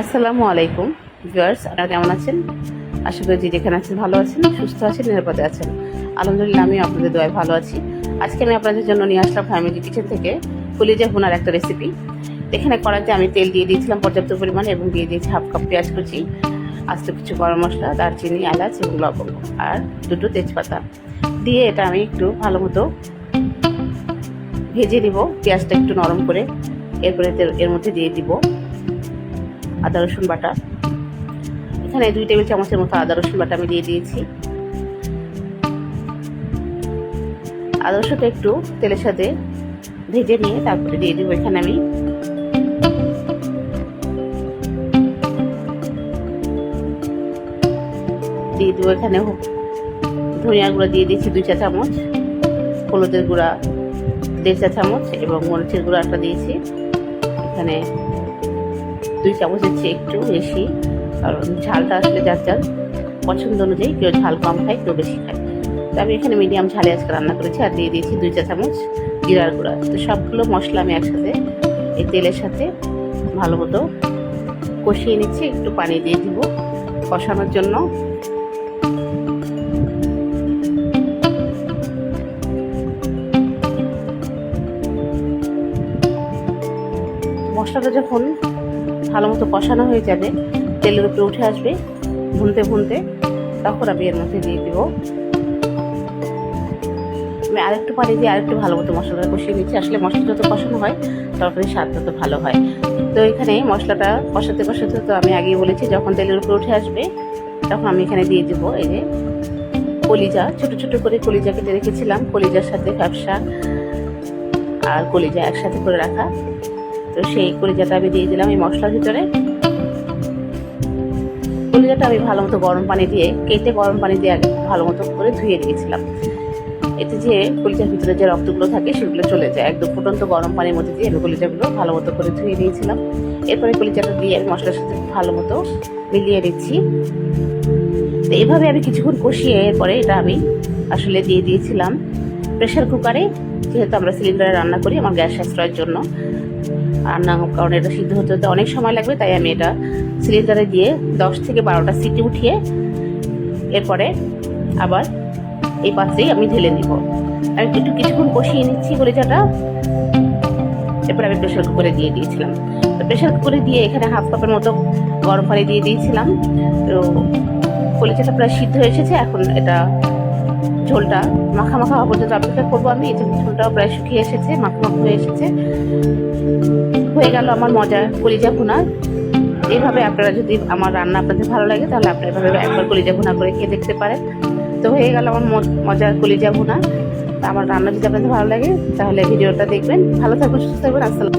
আসসালামু আলাইকুম, ভিউয়ার্স, আপনারা কেমন আছেন? আশা করি যেখানে আছেন ভালো আছেন, সুস্থ আছেন, নিরাপদে আছেন। আলহামদুলিল্লাহ আমি আপনাদের দোয়ায় ভালো আছি। আজকে আমি আপনাদের জন্য নিয়ে আসলাম ফ্যামিলি কিচেন থেকে কলিজা ভুনার একটা রেসিপি এখানে কড়াইতে আমি তেল দিয়ে দিয়েছিলাম পর্যাপ্ত পরিমাণে এবং দিয়ে দিয়েছি হাফ কাপ পেঁয়াজ কুচি, আস্ত কিছু গরম মশলা, দারচিনি, এলাচ এবং লবঙ্গ আর দুটো তেজপাতা। দিয়ে এটা আমি একটু ভালো মতো ভেজে দিব পেঁয়াজটা একটু নরম করে, এরপরে এর মধ্যে দিয়ে দিব আদা, রসুন বাটা। এখানে দুই টেবিল চামচের মতো আদা, রসুন বাটা আমি দিয়ে দিয়েছি। আদা, রসুনটা একটু তেলের সাথে ভেজে নিয়ে তারপরে দিয়ে দিব এখানে আমি। দিয়ে দেবো এখানে ধনিয়া গুঁড়া দিয়ে দিয়েছি দুই চা চামচ, হলুদের গুঁড়া দেড় চা চামচ এবং মরিচের গুঁড়া একটা দিয়েছি। এখানে দুই চামচের চেয়ে একটু বেশি, কারণ ঝালটা আসলে যার যার পছন্দ অনুযায়ী কেউ ঝাল কম খায়, কেউ বেশি খায়। তো আমি এখানে মিডিয়াম ঝালে আজকে রান্না করেছি আর দিয়ে দিয়েছি দুই চা চামচ জিরার গুঁড়া। তো সবগুলো মশলা আমি একসাথে এই তেলের সাথে ভালো মতো কষিয়ে নিচ্ছি, একটু পানি দিয়ে দিব কষানোর জন্য। মশলাটা যখন ভালো মতো কষানো হয়ে যাবে, তেলের উপরে উঠে আসবে, ভুনতে ভুনতে, তখন আমি এর মধ্যে দিয়ে দেবো। আমি আরেকটু পানি দিয়ে আরেকটু ভালো মতো মশলাটা কষিয়ে নিচ্ছি। আসলে মশলা যত কষানো হয়, তরকারির স্বাদ তত ভালো হয়। তো এখানে মশলাটা কষাতে কষাতে তো আমি আগেই বলেছি, যখন তেলের উপরে উঠে আসবে, তখন আমি এখানে দিয়ে দেবো এই যে কলিজা। ছোট ছোট করে কলিজা কেটে রেখেছিলাম। কলিজার সাথে ব্যবসা আর কলিজা একসাথে করে রাখা। তো সেই কলিজাটা আমি দিয়ে দিলাম এই মশলার ভিতরে। কলিজাটা আমি ভালো মতো গরম পানি দিয়ে, কেটে গরম পানি দিয়ে আগে ভালো মতো করে ধুয়ে দিয়েছিলাম এতে যে কলিজার ভিতরে যে রক্তগুলো থাকে সেগুলো চলে যায়। একদম ফুটন্ত গরম পানির মধ্যে দিয়ে আমি কলিজাগুলো ভালো মতো করে ধুয়ে নিয়েছিলাম। এরপরে কলিজাটা দিয়ে আমি মশলার সাথে ভালো মতো মিলিয়ে দিচ্ছি তো এইভাবে আমি কিছুক্ষণ কষিয়ে এরপরে এটা আমি আসলে দিয়ে দিয়েছিলাম। প্রেশার কুকারে যেহেতু আমরা সিলিন্ডারে রান্না করি আমার গ্যাস সাশ্রয়ের জন্য। আর না কারণ এটা সিদ্ধ হতে হতে অনেক সময় লাগবে, তাই আমি এটা সিলিন্ডারে দিয়ে দশ থেকে বারোটা সিটি উঠিয়ে এরপরে আবার এই পাত্রেই আমি ঢেলে নিব আমি একটু কিছুক্ষণ কষিয়ে নিচ্ছি কলিজাটা এরপর আমি প্রেশার কুকারে দিয়ে দিয়েছিলাম। তো প্রেশার কুকারে দিয়ে এখানে হাফ কাপের মতো গরম পানি দিয়ে দিয়েছিলাম। তো কলিজাটা প্রায় সিদ্ধ হয়ে এসেছে, এখন এটা ঝোলটা মাখা মাখা হওয়া পর্যন্ত অপেক্ষা করব আমি, এই যে ঝোলটাও প্রায় শুকিয়ে এসেছে, মাখা মাখা হয়ে এসেছে। হয়ে গেল আমার মজা কলিজা ভুনা। এইভাবে আপনারা যদি আমার রান্না আপনাদের ভালো লাগে, তাহলে আপনারা এভাবে একবার কলিজা ভুনা করে খেয়ে দেখতে পারেন। তো হয়ে গেল আমার মজার কলিজা ভুনা। আমার রান্না যদি আপনাদের ভালো লাগে, তাহলে ভিডিওটা দেখবেন। ভালো থাকবেন সুস্থ থাকবেন আসসালাম